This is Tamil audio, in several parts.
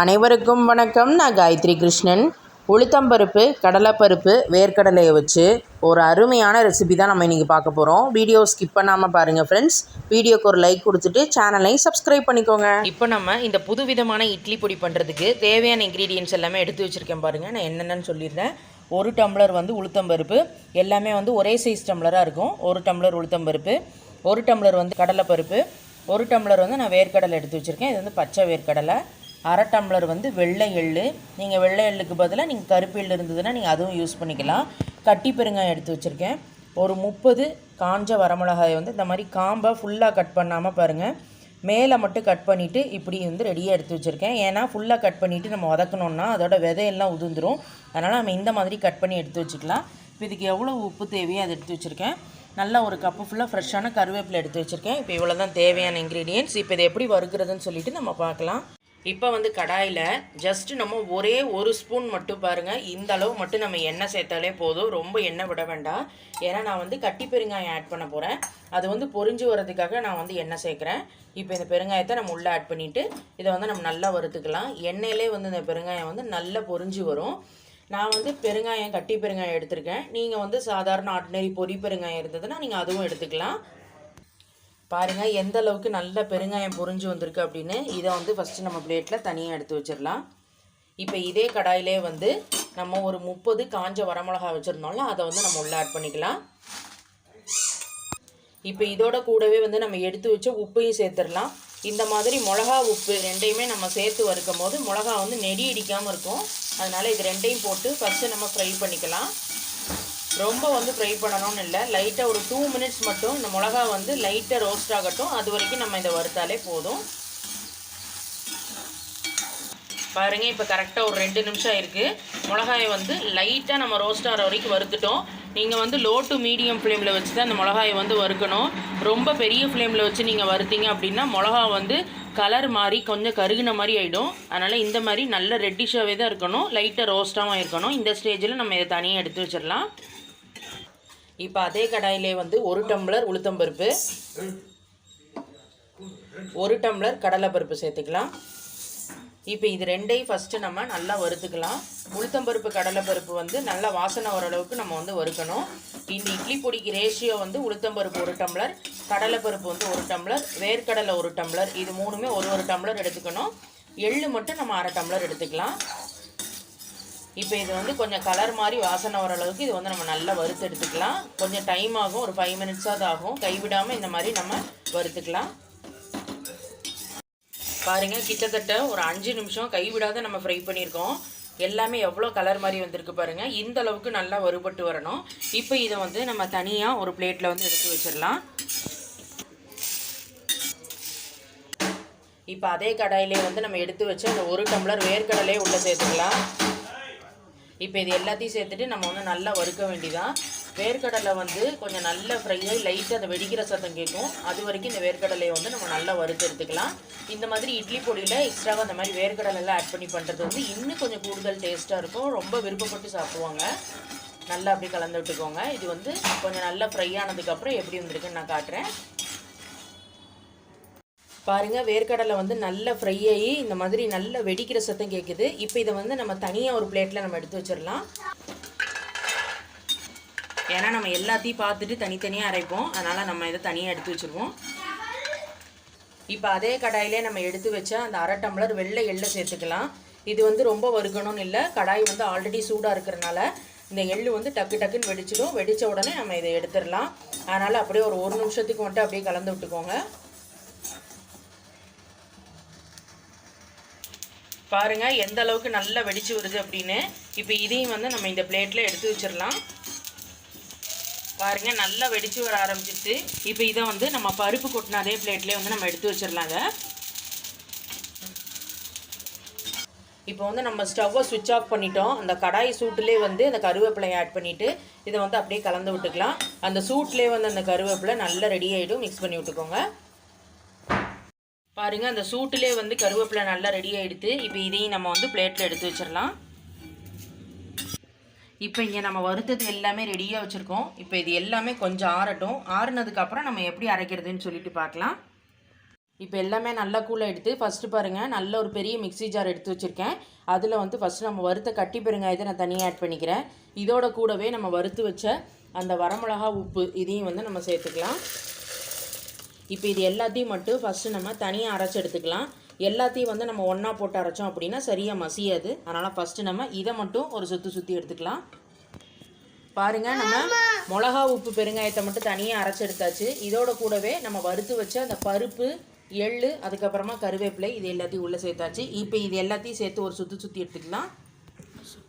அனைவருக்கும் வணக்கம். நான் காயத்ரி கிருஷ்ணன். உளுத்தம்பருப்பு கடலைப்பருப்பு வேர்க்கடலையை வச்சு ஒரு அருமையான ரெசிபி தான் நம்ம இன்றைக்கி பார்க்க போகிறோம் வீடியோ ஸ்கிப் பண்ணாமல் பாருங்கள் ஃப்ரெண்ட்ஸ் வீடியோக்கு ஒரு லைக் கொடுத்துட்டு சேனலை சப்ஸ்கிரைப் பண்ணிக்கோங்க. இப்போ நம்ம இந்த புதுவிதமான இட்லி பொடி பண்ணுறதுக்கு தேவையான இன்க்ரீடியன்ஸ் எல்லாமே எடுத்து வச்சுருக்கேன் பாருங்கள் நான் என்னென்னு சொல்லிடுறேன். ஒரு டம்ளர் வந்து உளுத்தம்பருப்பு. எல்லாமே வந்து ஒரே சைஸ் டம்ளராக இருக்கும். ஒரு டம்ளர் உளுத்தம்பருப்பு ஒரு டம்ளர் வந்து கடலைப்பருப்பு ஒரு டம்ளர் வந்து நான் வேர்க்கடலை எடுத்து வச்சுருக்கேன். இது வந்து பச்சை வேர்க்கடலை. அரை டம்ளர் வந்து வெள்ளை எள்ளு. நீங்கள் வெள்ளை எள்ளுக்கு பதிலாக நீங்கள் கருப்பு எள் இருந்ததுன்னா நீங்கள் அதுவும் யூஸ் பண்ணிக்கலாம். கட்டி பெருங்காயம் எடுத்து வச்சுருக்கேன். ஒரு முப்பது காஞ்ச வரமிளகாயை வந்து இந்த மாதிரி காம்பை ஃபுல்லாக கட் பண்ணாமல் பாருங்கள் மேலே மட்டும் கட் பண்ணிவிட்டு இப்படி வந்து ரெடியாக எடுத்து வச்சுருக்கேன். ஏன்னா ஃபுல்லாக கட் பண்ணிவிட்டு நம்ம வதக்கணுன்னா அதோட விதையெல்லாம் உதிர்ந்துடும் அதனால் நம்ம இந்த மாதிரி கட் பண்ணி எடுத்து வச்சுக்கலாம். இப்போ இதுக்கு எவ்வளோ உப்பு தேவையோ அதை எடுத்து வச்சுருக்கேன். நல்லா ஒரு கப்பு ஃபுல்லாக ஃப்ரெஷ்ஷான கருவேப்பிலை எடுத்து வச்சுருக்கேன். இப்போ இவ்வளோ தான் தேவையான இன்க்ரீடியன்ஸ் இப்போ இதை எப்படி வறுக்கிறதுன்னு சொல்லிட்டு நம்ம பார்க்கலாம். இப்போ வந்து கடாயில் ஜஸ்ட்டு நம்ம ஒரே ஒரு ஸ்பூன் மட்டும் பாருங்கள் இந்த அளவு மட்டும் நம்ம எண்ணெய் சேர்த்தாலே போதும். ரொம்ப எண்ணெய் விட வேண்டாம். ஏன்னா நான் வந்து கட்டி பெருங்காயம் ஆட் பண்ண போகிறேன் அது வந்து பொரிஞ்சு வரதுக்காக நான் வந்து எண்ணெய் சேர்க்குறேன். இப்போ இந்த பெருங்காயத்தை நம்ம உள்ளே ஆட் பண்ணிவிட்டு இதை வந்து நம்ம நல்லா வறுத்துக்கலாம். எண்ணெயிலே வந்து இந்த பெருங்காயம் வந்து நல்லா பொரிஞ்சு வரும். நான் வந்து பெருங்காயம் கட்டி பெருங்காயம் எடுத்திருக்கேன். நீங்கள் வந்து சாதாரண ஆர்டினரி பொரி பெருங்காயம் இருந்ததுன்னா நீங்கள் அதுவும் எடுத்துக்கலாம். பாருங்கள் எந்த அளவுக்கு நல்ல பெருங்காயம் பொறிஞ்சு வந்திருக்கு அப்படின்னு இதை வந்து ஃபஸ்ட்டு நம்ம பிளேட்டில் தனியாக எடுத்து வச்சிடலாம். இப்போ இதே கடாயிலே வந்து நம்ம ஒரு முப்பது காஞ்ச வரமிளகா வச்சுருந்தோம்ல அதை வந்து நம்ம உள்ளே ஆட் பண்ணிக்கலாம். இப்போ இதோட கூடவே வந்து நம்ம எடுத்து வச்ச உப்பையும் சேர்த்துடலாம். இந்த மாதிரி மிளகா உப்பு ரெண்டையுமே நம்ம சேர்த்து வறுக்கும் போது மிளகா வந்து நெடி இடிக்காமல் இருக்கும். அதனால் இது ரெண்டையும் போட்டு ஃபஸ்ட்டு நம்ம ஃப்ரை பண்ணிக்கலாம். ரொம்ப வந்து ஃப்ரை பண்ணணும்னு இல்லை. லைட்டாக ஒரு டூ மினிட்ஸ் மட்டும் இந்த மிளகா வந்து லைட்டாக ரோஸ்ட் ஆகட்டும். அது வரைக்கும் நம்ம இதை வறுத்தாலே போதும். பாருங்கள் இப்போ கரெக்டாக ஒரு ரெண்டு நிமிஷம் ஆயிருக்கு. மிளகாயை வந்து லைட்டாக நம்ம ரோஸ்ட் ஆகிற வரைக்கும் வறுத்துட்டோம். நீங்கள் வந்து லோ டு மீடியம் ஃப்ளேமில் வச்சு தான் அந்த மிளகாயை வந்து வறுக்கணும். ரொம்ப பெரிய ஃப்ளேமில் வச்சு நீங்கள் வறுத்தீங்க அப்படின்னா மிளகா வந்து கலர் மாதிரி கொஞ்சம் கருகின மாதிரி ஆகிடும் அதனால் இந்த மாதிரி நல்ல ரெட்டிஷாகவே தான் இருக்கணும். லைட்டாக ரோஸ்ட்டாகவும் இருக்கணும். இந்த ஸ்டேஜில் நம்ம இதை தனியாக எடுத்து வச்சிடலாம். இப்போ அதே கடாயிலே வந்து ஒரு டம்ளர் உளுத்தம்பருப்பு ஒரு டம்ளர் கடலைப்பருப்பு சேர்த்துக்கலாம். இப்போ இது ரெண்டையும் ஃபஸ்ட்டு நம்ம நல்லா வறுத்துக்கலாம். உளுத்தம்பருப்பு கடலைப்பருப்பு வந்து நல்லா வாசனை ஓரளவுக்கு நம்ம வந்து வறுக்கணும். இந்த இட்லி பொடிக்கு ரேஷியோ வந்து உளுத்தம்பருப்பு ஒரு டம்ளர் கடலைப்பருப்பு வந்து ஒரு டம்ளர் வேர்க்கடலை ஒரு டம்ளர் இது மூணுமே ஒரு ஒரு டம்ளர் எடுத்துக்கணும். எள்ளு மட்டும் நம்ம அரை டம்ளர் எடுத்துக்கலாம். இப்போ இது வந்து கொஞ்சம் கலர் மாதிரி வாசனை வர அளவுக்கு இது வந்து நம்ம நல்லா வறுத்து எடுத்துக்கலாம். கொஞ்சம் டைம் ஆகும் ஒரு ஃபைவ் மினிட்ஸாவது ஆகும். கைவிடாமல் இந்த மாதிரி நம்ம வறுத்துக்கலாம். பாருங்கள் கிட்டத்தட்ட ஒரு அஞ்சு நிமிஷம் கைவிடாத நம்ம ஃப்ரை பண்ணியிருக்கோம். எல்லாமே எவ்வளோ கலர் மாதிரி வந்திருக்கு பாருங்கள் இந்த அளவுக்கு நல்லா வறுபட்டு வரணும். இப்போ இதை வந்து நம்ம தனியாக ஒரு பிளேட்டில் வந்து எடுத்து வச்சிடலாம். இப்போ அதே கடாயிலே வந்து நம்ம எடுத்து வச்சு அந்த ஒரு டம்ளர் வேர்க்கடலையே உள்ளே சேர்த்துக்கலாம். இப்போ இது எல்லாத்தையும் சேர்த்துட்டு நம்ம வந்து நல்லா வறுக்க வேண்டிதான் வேர்க்கடலை வந்து கொஞ்சம் நல்ல ஃப்ரை ஆகி லைட்டாக அந்த வெடிக்கிற சத்தம் கேட்கும். அது வரைக்கும் இந்த வேர்க்கடலையை வந்து நம்ம நல்லா வறுத்து எடுத்துக்கலாம். இந்த மாதிரி இட்லி பொடியில் எக்ஸ்ட்ராவாக அந்த மாதிரி வேர்க்கடலைலாம் ஆட் பண்ணி பண்ணுறது வந்து இன்னும் கொஞ்சம் கூடுதல் டேஸ்ட்டாக இருக்கும். ரொம்ப விருப்பப்பட்டு சாப்பிடுவாங்க. நல்லா அப்படி கலந்து விட்டுக்கோங்க. இது வந்து கொஞ்சம் நல்லா ஃப்ரை ஆனதுக்கப்புறம் எப்படி வந்திருக்குன்னு நான் காட்டுறேன். பாருங்கள் வேர்க்கடலை வந்து நல்லா ஃப்ரை ஆகி இந்த மாதிரி நல்ல வெடிக்கிற சத்தம் கேட்குது இப்போ இதை வந்து நம்ம தனியாக ஒரு பிளேட்டில் நம்ம எடுத்து வச்சிடலாம். ஏன்னா நம்ம எல்லாத்தையும் பார்த்துட்டு தனித்தனியாக அரைப்போம். அதனால் நம்ம இதை தனியாக எடுத்து வச்சுருவோம். இப்போ அதே கடாயிலே நம்ம எடுத்து வச்ச அந்த அரை டம்ளர் வெள்ளை எள்ளை சேர்த்துக்கலாம். இது வந்து ரொம்ப வறுக்கணும்னு இல்லை கடாய் வந்து ஆல்ரெடி சூடாக இருக்கிறனால இந்த எள்ளு வந்து டக்கு டக்குன்னு வெடிச்சிடும். வெடித்த உடனே நம்ம இதை எடுத்துடலாம். அதனால் அப்படியே ஒரு ஒரு நிமிஷத்துக்கு மட்டும் அப்படியே கலந்து விட்டுக்கோங்க. பாருங்கள் எந்த அளவுக்கு நல்லா வெடிச்சு வருது அப்படின்னு. இப்போ இதையும் வந்து நம்ம இந்த பிளேட்டில் எடுத்து வச்சிடலாம். பாருங்கள் நல்லா வெடிச்சு வர ஆரம்பிச்சிட்டு இப்போ இதை வந்து நம்ம பருப்பு கொட்டின அதே பிளேட்லேயே வந்து நம்ம எடுத்து வச்சிடலாங்க இப்போ வந்து நம்ம ஸ்டவ்வை சுவிட்ச் ஆஃப் பண்ணிட்டோம். அந்த கடாய் சூட்டிலே வந்து அந்த கருவேப்பிலையை ஆட் பண்ணிவிட்டு இதை வந்து அப்படியே கலந்து விட்டுக்கலாம். அந்த சூட்லேயே வந்து அந்த கருவேப்பிலை நல்லா ரெடி ஆகிடும் மிக்ஸ் பண்ணி விட்டுக்கோங்க. பாருங்கள் அந்த சூட்டிலே வந்து கருவேப்பிலை நல்லா ரெடி ஆகிடுது இப்போ இதையும் நம்ம வந்து பிளேட்டில் எடுத்து வச்சிடலாம் இப்போ இங்கே நம்ம வறுத்தது எல்லாமே ரெடியாக வச்சுருக்கோம். இப்போ இது எல்லாமே கொஞ்சம் ஆறட்டும். ஆறுனதுக்கப்புறம் நம்ம எப்படி அரைக்கிறதுன்னு சொல்லிட்டு பார்க்கலாம். இப்போ எல்லாமே நல்லா கூலாக எடுத்து ஃபஸ்ட்டு பாருங்கள் நல்ல ஒரு பெரிய மிக்ஸி ஜார் எடுத்து வச்சுருக்கேன். அதில் வந்து ஃபஸ்ட்டு நம்ம வறுத்த கட்டி பெருங்காயத்தை நான் தனியாக ஆட் பண்ணிக்கிறேன். இதோட கூடவே நம்ம வறுத்து வச்ச அந்த வரமிளகா உப்பு இதையும் வந்து நம்ம சேர்த்துக்கலாம். இப்போ இது எல்லாத்தையும் மட்டும் ஃபஸ்ட்டு நம்ம தனியாக அரைச்சி எடுத்துக்கலாம். எல்லாத்தையும் வந்து நம்ம ஒன்றா போட்டு அரைச்சோம் அப்படின்னா சரியாக மசியாது. அதனால் ஃபஸ்ட்டு நம்ம இதை மட்டும் ஒரு சுற்றி சுற்றி எடுத்துக்கலாம். பாருங்க நம்ம மிளகா உப்பு பெருங்காயத்தை மட்டும் தனியாக அரைச்சி எடுத்தாச்சு. இதோட கூடவே நம்ம வறுத்து வச்ச அந்த பருப்பு எள்ளு அதுக்கப்புறமா கருவேப்பிலை இது எல்லாத்தையும் உள்ளே சேர்த்தாச்சு. இப்போ இது எல்லாத்தையும் சேர்த்து ஒரு சுற்றி சுற்றி எடுத்துக்கலாம்.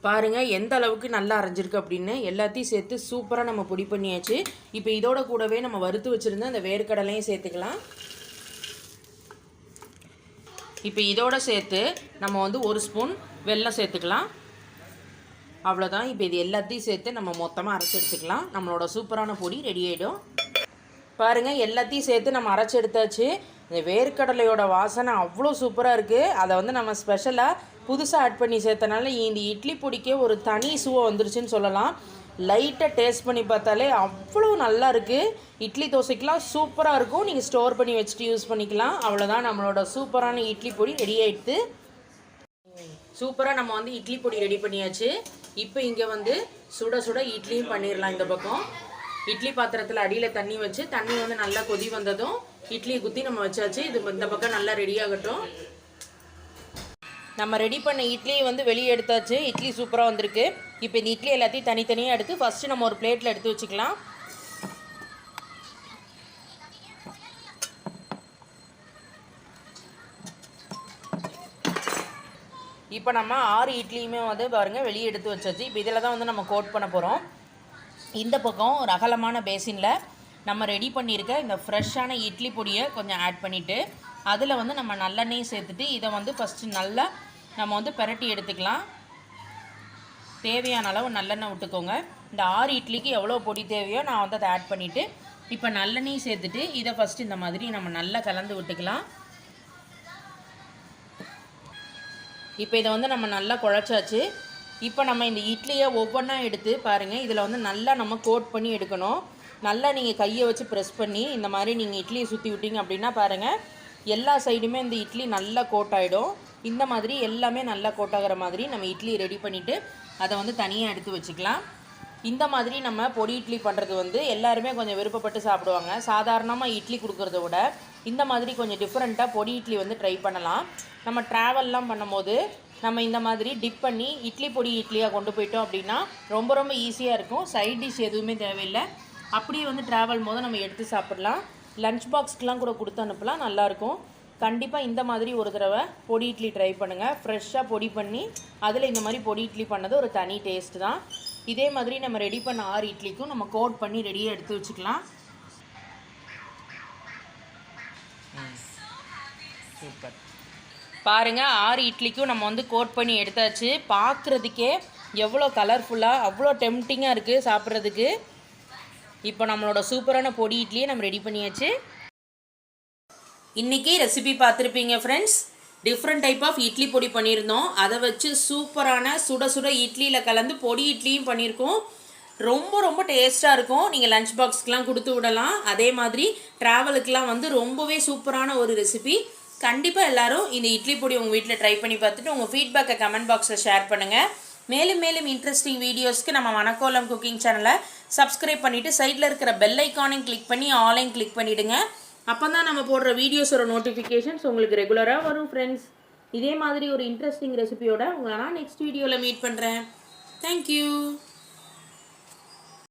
பாருங்க எந்த அளவுக்கு நல்லா அரைஞ்சிருக்கு அப்படின்னு எல்லாத்தையும் சேர்த்து சூப்பராக நம்ம பொடி பண்ணியாச்சு. இப்போ இதோட கூடவே நம்ம வறுத்து வச்சுருந்த அந்த வேர்க்கடலையும் சேர்த்துக்கலாம். இப்போ இதோட சேர்த்து நம்ம வந்து ஒரு ஸ்பூன் வெல்லம் சேர்த்துக்கலாம். அவ்வளோதான் இப்போ இது எல்லாத்தையும் சேர்த்து நம்ம மொத்தமாக அரைச்சி எடுத்துக்கலாம். நம்மளோட சூப்பரான பொடி ரெடி ஆகிடும் பாருங்கள் எல்லாத்தையும் சேர்த்து நம்ம அரைச்சி எடுத்தாச்சு. இந்த வேர்க்கடலையோட வாசனை அவ்வளோ சூப்பராக இருக்குது அதை வந்து நம்ம ஸ்பெஷலாக புதுசாக ஆட் பண்ணி சேர்த்தனால இந்த இட்லி பொடிக்கே ஒரு தனி சுவை வந்துருச்சுன்னு சொல்லலாம். லைட்டாக டேஸ்ட் பண்ணி பார்த்தாலே அவ்வளோ நல்லா இருக்குது இட்லி தோசைக்கெலாம் சூப்பராக இருக்கும். நீங்கள் ஸ்டோர் பண்ணி வச்சுட்டு யூஸ் பண்ணிக்கலாம். அவ்வளோதான் நம்மளோட சூப்பரான இட்லி பொடி ரெடி ஆகிடுது சூப்பராக நம்ம வந்து இட்லி பொடி ரெடி பண்ணியாச்சு. இப்போ இங்கே வந்து சுட சுட இட்லியும் பண்ணிடலாம் இந்த பக்கம். இட்லி பாத்திரத்தில் அடியில் தண்ணி வச்சு தண்ணி வந்து நல்லா கொதி வந்ததும் இட்லியை குத்தி நம்ம வச்சாச்சு. இது இந்த பக்கம் நல்லா ரெடி ஆகட்டும். நம்ம ரெடி பண்ண இட்லியை வந்து வெளியே எடுத்தாச்சு. இட்லி சூப்பராக வந்திருக்கு. இப்போ இந்த இட்லி எல்லாத்தையும் தனித்தனியாக எடுத்து ஃபஸ்ட்டு நம்ம ஒரு பிளேட்டில் எடுத்து வச்சுக்கலாம். இப்போ நம்ம ஆறு இட்லியுமே வந்து பாருங்கள் வெளியே எடுத்து வச்சாச்சு. இப்போ இதில் தான் வந்து நம்ம கோட் பண்ண போகிறோம் இந்த பக்கம் ஒரு அகலமான பேசினில் நம்ம ரெடி பண்ணியிருக்க இந்த ஃப்ரெஷ்ஷான இட்லி பொடியை கொஞ்சம் ஆட் பண்ணிவிட்டு அதில் வந்து நம்ம நல்லெண்ணெய் சேர்த்துட்டு இதை வந்து ஃபஸ்ட்டு நல்லா நம்ம வந்து பெரட்டி எடுத்துக்கலாம். தேவையான அளவு நல்லெண்ணெய் விட்டுக்கோங்க. இந்த ஆறு இட்லிக்கு எவ்வளோ பொடி தேவையோ நான் வந்து அதை ஆட் பண்ணிவிட்டு இப்போ நல்லெண்ணெய் சேர்த்துட்டு இதை ஃபஸ்ட்டு இந்த மாதிரி நம்ம நல்லா கலந்து விட்டுக்கலாம். இப்போ இதை வந்து நம்ம நல்லா குழச்சாச்சு. இப்போ நம்ம இந்த இட்லியை ஒவ்வொன்றா எடுத்து பாருங்கள் இதில் வந்து நல்லா நம்ம கோட் பண்ணி எடுக்கணும். நல்லா நீங்கள் கையை வச்சு ப்ரெஸ் பண்ணி இந்த மாதிரி நீங்கள் இட்லியை சுற்றி விட்டீங்க அப்படின்னா பாருங்கள் எல்லா சைடுமே இந்த இட்லி நல்லா கோட் ஆகிடும் இந்த மாதிரி எல்லாமே நல்லா கோட் ஆகிற மாதிரி நம்ம இட்லி ரெடி பண்ணிவிட்டு அதை வந்து தனியாக எடுத்து வச்சுக்கலாம். இந்த மாதிரி நம்ம பொடி இட்லி பண்ணுறது வந்து எல்லாருமே கொஞ்சம் விருப்பப்பட்டு சாப்பிடுவாங்க. சாதாரணமாக இட்லி கொடுக்குறத விட இந்த மாதிரி கொஞ்சம் டிஃப்ரெண்ட்டாக பொடி இட்லி வந்து ட்ரை பண்ணலாம். நம்ம ட்ராவல்லாம் பண்ணும்போது நம்ம இந்த மாதிரி டிப் பண்ணி இட்லி பொடி இட்லியாக கொண்டு போயிட்டோம் அப்படின்னா ரொம்ப ரொம்ப ஈஸியாக இருக்கும். சைட் டிஷ் எதுவுமே தேவையில்லை. அப்படியே வந்து ட்ராவல் போது நம்ம எடுத்து சாப்பிட்லாம். லன்ச் பாக்ஸ்க்கெலாம் கூட கொடுத்து அனுப்பலாம். நல்லாயிருக்கும் கண்டிப்பாக இந்த மாதிரி ஒரு தடவை பொடி இட்லி ட்ரை பண்ணுங்கள் ஃப்ரெஷ்ஷாக பொடி பண்ணி அதில் இந்த மாதிரி பொடி இட்லி பண்ணது ஒரு தனி டேஸ்ட் தான். இதே மாதிரி நம்ம ரெடி பண்ண ஆறு இட்லிக்கும் நம்ம கோட் பண்ணி ரெடியாக எடுத்து வச்சுக்கலாம். சூப்பர் பாருங்கள் ஆறு இட்லிக்கும் நம்ம வந்து கோட் பண்ணி எடுத்தாச்சு. பார்க்குறதுக்கே எவ்வளோ கலர்ஃபுல்லாக அவ்வளோ டெம்டிங்காக இருக்குது சாப்பிட்றதுக்கு. இப்போ நம்மளோட சூப்பரான பொடி இட்லியை நம்ம ரெடி பண்ணியாச்சு. இன்றைக்கி ரெசிபி பார்த்துருப்பீங்க friends different type of idli podi பண்ணியிருந்தோம். அதை வச்சு சூப்பரான சுட சுட இட்லியில் கலந்து பொடி இட்லியும் பண்ணியிருக்கோம். ரொம்ப ரொம்ப டேஸ்ட்டாக இருக்கும். நீங்கள் லஞ்ச் பாக்ஸ்க்கெலாம் கொடுத்து விடலாம். அதே மாதிரி ட்ராவலுக்கெலாம் வந்து ரொம்பவே சூப்பரான ஒரு ரெசிபி கண்டிப்பாக எல்லாரும் இந்த இட்லி பொடி உங்கள் வீட்டில் ட்ரை பண்ணி பார்த்துட்டு உங்கள் ஃபீட்பேக்கை கமெண்ட் பாக்ஸில் ஷேர் பண்ணுங்கள் மேலும் மேலும் இன்ட்ரெஸ்டிங் வீடியோஸ்க்கு நம்ம வனக்கோலம் குக்கிங் சேனலை சப்ஸ்கிரைப் பண்ணிவிட்டு சைடில் இருக்கிற பெல் ஐக்கானையும் கிளிக் பண்ணி ஆலையும் கிளிக் பண்ணிவிடுங்க அப்போ தான் நம்ம போடுற வீடியோஸோட நோட்டிஃபிகேஷன்ஸ் உங்களுக்கு ரெகுலராக வரும் ஃப்ரெண்ட்ஸ் இதே மாதிரி ஒரு இன்ட்ரெஸ்டிங் ரெசிபியோட உங்களை நான் நெக்ஸ்ட் வீடியோவில் மீட் பண்ணுறேன் தேங்க்யூ